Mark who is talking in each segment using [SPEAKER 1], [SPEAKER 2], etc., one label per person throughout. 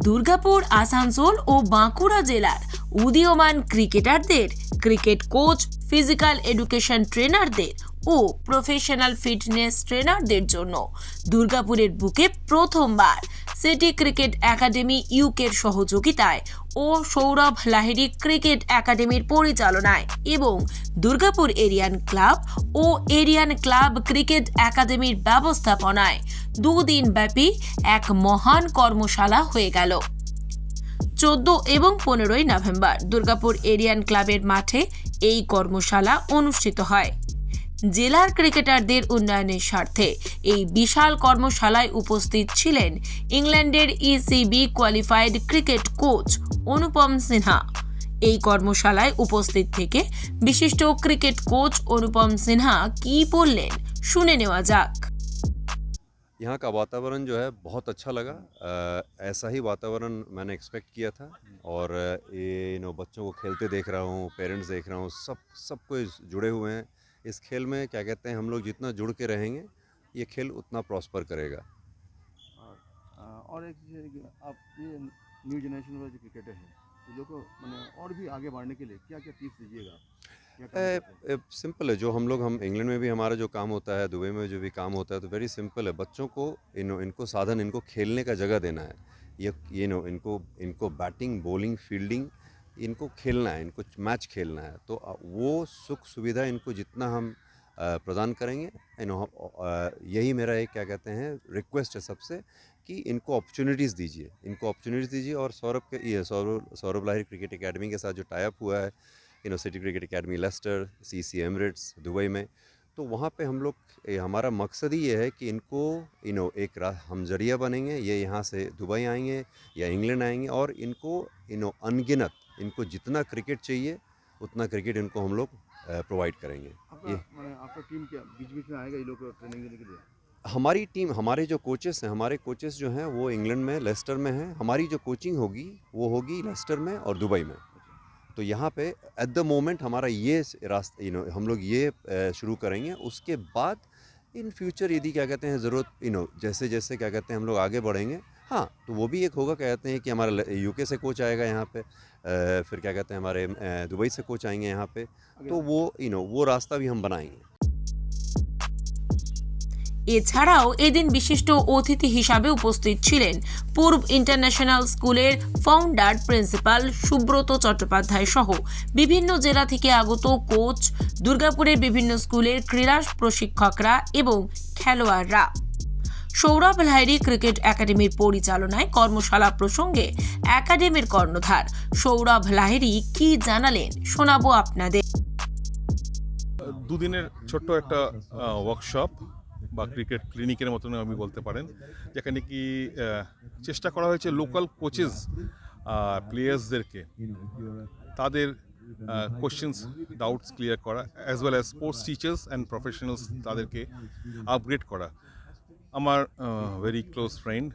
[SPEAKER 1] দুর্গাপুর, আসানসোল ও বাঁকুড়া জেলার উদীয়মান ক্রিকেটারদের, ক্রিকেট কোচ, ফিজিক্যাল এডুকেশন ট্রেনারদের ও প্রফেশনাল ফিটনেস ট্রেনারদের জন্য দুর্গাপুরের বুকে প্রথমবার সিটি ক্রিকেট একাডেমি ইউকের সহযোগিতায় ও সৌরভ লাহিড়ি ক্রিকেট একাডেমির পরিচালনায় এবং দুর্গাপুর এরিয়ান ক্লাব ও এরিয়ান ক্লাব ক্রিকেট একাডেমির ব্যবস্থাপনায় দুদিন ব্যাপী এক মহান কর্মশালা হয়ে গেল। চোদ্দ এবং পনেরোই নভেম্বর দুর্গাপুর এরিয়ান ক্লাবের মাঠে এই কর্মশালা অনুষ্ঠিত হয়। জেলার ক্রিকেটারদের উন্নয়নের স্বার্থে এই বিশাল কর্মশালায় উপস্থিত ছিলেন ইংল্যান্ডের ECB qualified cricket coach Anupam Sinha এই কর্মশালায় উপস্থিত থেকে বিশিষ্ট ক্রিকেট কোচ অনুপম সিনহা কি বললেন শুনে নেওয়া যাক
[SPEAKER 2] यहाँ का वातावरण जो है बहुत अच्छा लगा अ, ऐसा ही वातावरण मैंने एक्सपेक्ट किया था और अ, ये नो बच्चों को खेलते देख रहा हूँ पेरेंट्स देख रहा हूँ सब सब कोई जुड़े हुए हैं इस खेल में क्या कहते हैं हम लोग जितना जुड़ के रहेंगे ये खेल उतना प्रॉस्पर करेगा।
[SPEAKER 3] और और एक चीज़ है कि आप ये न्यू जनरेशन वाले जो क्रिकेटर हैं तो लोग को मैंने और भी आगे बढ़ने के लिए क्या क्या टिप्स दीजिएगा
[SPEAKER 2] सिंपल है? जो हम लोग हम इंग्लैंड में भी हमारा जो काम होता है दुबई में जो भी काम होता है तो वेरी सिंपल है। बच्चों को इन इनको साधन इनको खेलने का जगह देना है। ये ये नो इनको इनको बैटिंग बॉलिंग फील्डिंग इनको खेलना है, इनको मैच खेलना है तो वो सुख सुविधा इनको जितना हम प्रदान करेंगे यही मेरा एक क्या कहते हैं रिक्वेस्ट है सबसे कि इनको अपॉर्चुनिटीज़ दीजिए, इनको अपॉर्चुनिटीज़ दीजिए और सौरभ के, ये सौरभ सौरभ लाहिर क्रिकेट एकेडमी के साथ जो टाइप हुआ है university cricket academy Leicester C C Emirates Dubai में तो वहाँ पे हम लोग हमारा मकसद ही ये है कि इनको यू नो एक हम ज़रिया बनेंगे, ये यहाँ से दुबई आएँगे या इंग्लैंड आएँगे और इनको यू नो अनगिनत इनको जितना क्रिकेट चाहिए उतना क्रिकेट इनको हम लोग प्रोवाइड करेंगे।
[SPEAKER 3] आपका
[SPEAKER 2] ये
[SPEAKER 3] आपका टीम क्या बीच बीच में आएगा ये लोग ट्रेनिंग देने के लिए?
[SPEAKER 2] हमारी टीम हमारे जो कोचेस हैं हमारे कोचेस जो हैं वो इंग्लैंड में लेस्टर में हैं। हमारी जो कोचिंग होगी वो होगी लेस्टर में और दुबई में। तो यहाँ पे एट द मोमेंट हमारा ये रास्ता यू नो हम लोग ये शुरू करेंगे। उसके बाद इन फ्यूचर यदि क्या कहते हैं ज़रूरत यू नो जैसे जैसे क्या कहते हैं हम लोग आगे बढ़ेंगे हाँ तो वो भी एक होगा क्या कहते हैं कि हमारा यूके से कोच आएगा यहाँ पे अ, फिर क्या कहते हैं हमारे अ, दुबई से कोच आएंगे यहाँ पे तो वो यू नो वो रास्ता भी हम बनाएंगे
[SPEAKER 1] এছাড়াও এদিন বিশিষ্ট অতিথি হিসাবে উপস্থিত ছিলেন পূর্ব ইন্টারন্যাশনাল স্কুলের ফাউন্ডার প্রিন্সিপাল সুব্রত চট্টোপাধ্যায় সহ বিভিন্ন জেলা থেকে আগত কোচ দুর্গাপুরের বিভিন্ন স্কুলের ক্রীড়া প্রশিক্ষকরা এবং খেলোয়াড়রা সৌরভ লাহিড়ী ক্রিকেট একাডেমির পরিচালনায় কর্মশালা প্রসঙ্গে একাডেমির কর্ণধার সৌরভ লাহিড়ী কি জানালেন, শোনাবো আপনাদের।
[SPEAKER 4] দুদিনের ছোট্ট একটা ওয়ার্কশপ বা ক্রিকেট ক্লিনিকের মতন আমি বলতে পারেন, যেখানে কি চেষ্টা করা হয়েছে লোকাল কোচেস প্লেয়ার্সদেরকে তাদের কোশ্চেন্স ডাউটস ক্লিয়ার করা as well as sports teachers and professionals তাদেরকে আপগ্রেড করা। আমার very close friend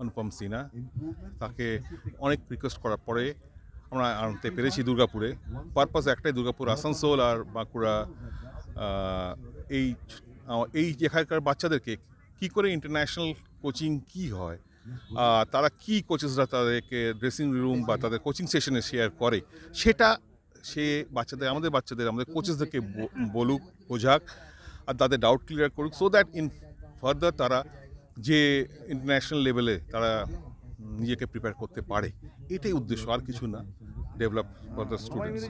[SPEAKER 4] Anupam Sinha. তাকে অনেক রিকোয়েস্ট করার পরে আমরা আনতে পেরেছি দুর্গাপুরে। পারপাস একটাই, দুর্গাপুর, আসানসোল আর বাঁকুড়া। এই এই এখানকার বাচ্চাদেরকে কি করে ইন্টারন্যাশনাল কোচিং কি হয় তারা কি কোচেসরা তাদেরকে ড্রেসিং রুম বা তাদের কোচিং সেশনে শেয়ার করে, সেটা সে বাচ্চাদের, আমাদের বাচ্চাদের, আমাদের কোচেসদেরকে বলুক, বোঝাক, আর তাদের ডাউট ক্লিয়ার করুক সো দ্যাট ইন ফার্দার তারা যে ইন্টারন্যাশনাল লেভেলে তারা নিজেকে প্রিপেয়ার করতে পারে এটাই উদ্দেশ্য আর কিছু না।
[SPEAKER 3] Develop for the students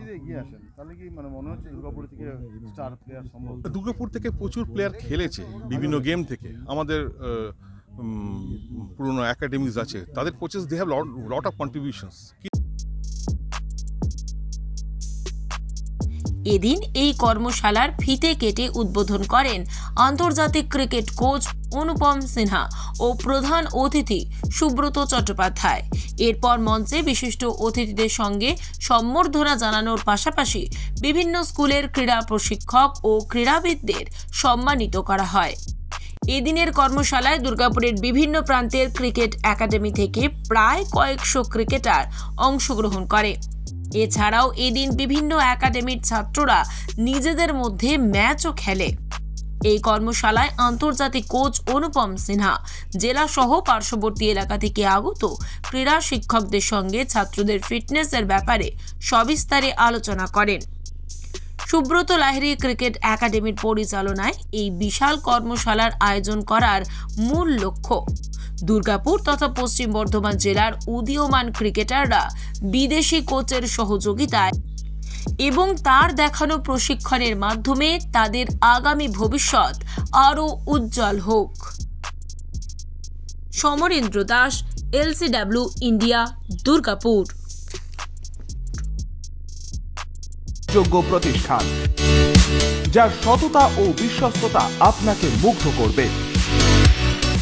[SPEAKER 3] Durgapur থেকে স্টার প্লেয়ার সম্ভব?
[SPEAKER 4] দুর্গাপুর থেকে প্রচুর প্লেয়ার খেলেছে বিভিন্ন গেম থেকে। আমাদের পুরনো একাডেমিজ আছে তাদের coaches they have lot of contributions
[SPEAKER 1] এদিন এই কর্মশালার ফিতে কেটে উদ্বোধন করেন আন্তর্জাতিক ক্রিকেট কোচ অনুপম সিনহা ও প্রধান অতিথি সুব্রত চট্টোপাধ্যায়। এরপর মঞ্চে বিশিষ্ট অতিথিদের সঙ্গে সম্বর্ধনা জানানোর পাশাপাশি বিভিন্ন স্কুলের ক্রীড়া প্রশিক্ষক ও ক্রীড়াবিদদের সম্মানিত করা হয়। এদিনের কর্মশালায় দুর্গাপুরের বিভিন্ন প্রান্তের ক্রিকেট একাডেমি থেকে প্রায় কয়েকশো ক্রিকেটার অংশগ্রহণ করে। এছাড়াও এদিন বিভিন্ন একাডেমির ছাত্ররা নিজেদের মধ্যে ম্যাচও খেলে। এই কর্মশালায় আন্তর্জাতিক কোচ অনুপম সিনহা জেলা সহ পার্শ্ববর্তী এলাকা থেকে আগত ক্রীড়া শিক্ষকদের সঙ্গে ছাত্রদের ফিটনেসের ব্যাপারে সবিস্তারে আলোচনা করেন। সুব্রত লাহিড়ী ক্রিকেট একাডেমির পরিচালনায় এই বিশাল কর্মশালার আয়োজন করার মূল লক্ষ্য। দুর্গাপুর তথা পশ্চিম বর্ধমান জেলার উদীয়মান ক্রিকেটাররা বিদেশি কোচের সহযোগিতায় এবং তার দেখানো প্রশিক্ষণের মাধ্যমে তাদের আগামী ভবিষ্যৎ আরও উজ্জ্বল হোক। Samarendra Das, LCW India, Durgapur.
[SPEAKER 5] যোগ্য প্রতিষ্ঠান, যার সততা ও বিশ্বস্ততা আপনাকে মুগ্ধ করবে।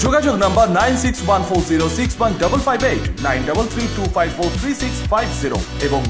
[SPEAKER 6] যোগাযোগ number nine six one four zero six one double five eight, nine double three two five four three six five zero এবং